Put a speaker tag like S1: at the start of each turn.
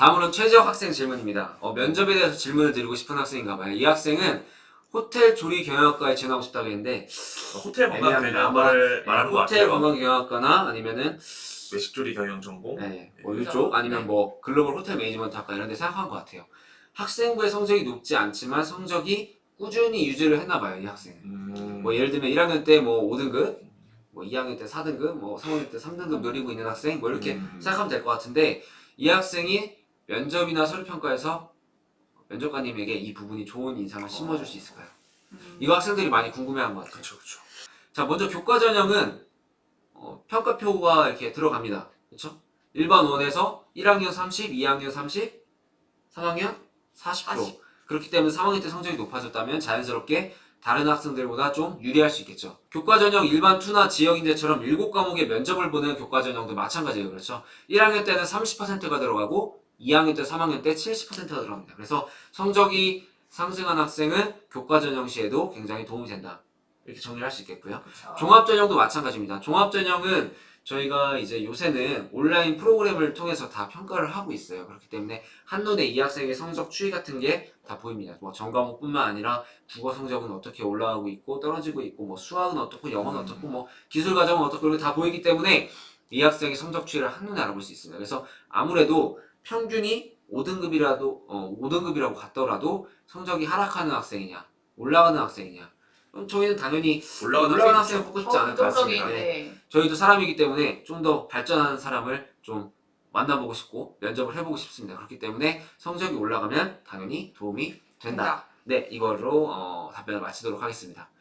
S1: 다음으로는 최지혁 학생 질문입니다. 어, 면접에 대해서 질문을 드리고 싶은 학생인가 봐요. 이 학생은 호텔 조리 경영학과에 지원하고 싶다고 했는데
S2: 호텔 건강
S1: 애매합니다.
S2: 경영을
S1: 네,
S2: 말하는 것
S1: 호텔
S2: 같아요.
S1: 관광 경영학과나 아니면은
S2: 외식조리 경영 전공.
S1: 네, 뭐
S3: 그죠?
S1: 이쪽 아니면
S3: 네.
S1: 뭐 글로벌 호텔 매니지먼트 학과 이런 데 생각한 것 같아요. 학생부의 성적이 높지 않지만 성적이 꾸준히 유지를 했나 봐요, 이 학생은.
S2: 음,
S1: 뭐 예를 들면 1학년 때 뭐 5등급, 뭐 2학년 때 4등급, 뭐 3학년 때 3등급 노리고 있는 학생 뭐 이렇게
S2: 음.
S1: 생각하면 될 것 같은데 이 학생이 면접이나 서류 평가에서 면접관님에게 이 부분이 좋은 인상을 심어줄 수 있을까요?
S3: 음.
S1: 이거 학생들이 많이 궁금해한 것 같아요.
S2: 그렇죠, 그렇죠.
S1: 자, 먼저 교과 전형은 어, 평가표가 이렇게 들어갑니다. 그렇죠? 1번 원에서 1학년 30, 2학년 30, 3학년 40%.
S3: 40.
S1: 그렇기 때문에 3학년 때 성적이 높아졌다면 자연스럽게 다른 학생들보다 좀 유리할 수 있겠죠. 교과 전형 일반 투나 지역 인재처럼 7과목의 면접을 보는 교과 전형도 마찬가지예요. 그렇죠? 1학년 때는 30%가 들어가고 2학년 때, 3학년 때 70%가 들어갑니다. 그래서 성적이 상승한 학생은 교과 전형 시에도 굉장히 도움이 된다. 이렇게 정리를 할수 있겠고요.
S3: 그쵸.
S1: 종합 전형도 마찬가지입니다. 종합 전형은 저희가 이제 요새는 온라인 프로그램을 통해서 다 평가를 하고 있어요. 그렇기 때문에 한눈에 이 학생의 성적 추이 같은 게 다 보입니다. 뭐 전과목뿐만 아니라 국어 성적은 어떻게 올라가고 있고 떨어지고 있고 뭐 수학은 어떻고 영어는
S2: 음.
S1: 어떻고 뭐 기술 과정은 어떻고 이렇게 다 보이기 때문에 이 학생의 성적 추이를 한눈에 알아볼 수 있습니다. 그래서 아무래도 평균이 5등급이라도 어 5등급이라고 같더라도 성적이 하락하는 학생이냐 올라가는 학생이냐 그럼 저희는 당연히
S2: 올라가는
S1: 올라가는
S2: 학생이
S1: 학생을 뽑고 싶지
S3: 어,
S1: 않을 것 같습니다. 네.
S3: 네.
S1: 저희도 사람이기 때문에 좀 더 발전하는 사람을 좀 만나보고 싶고 면접을 해보고 싶습니다. 그렇기 때문에 성적이 올라가면 당연히 도움이 된다.
S3: 된다.
S1: 네, 이걸로 어, 답변을 마치도록 하겠습니다.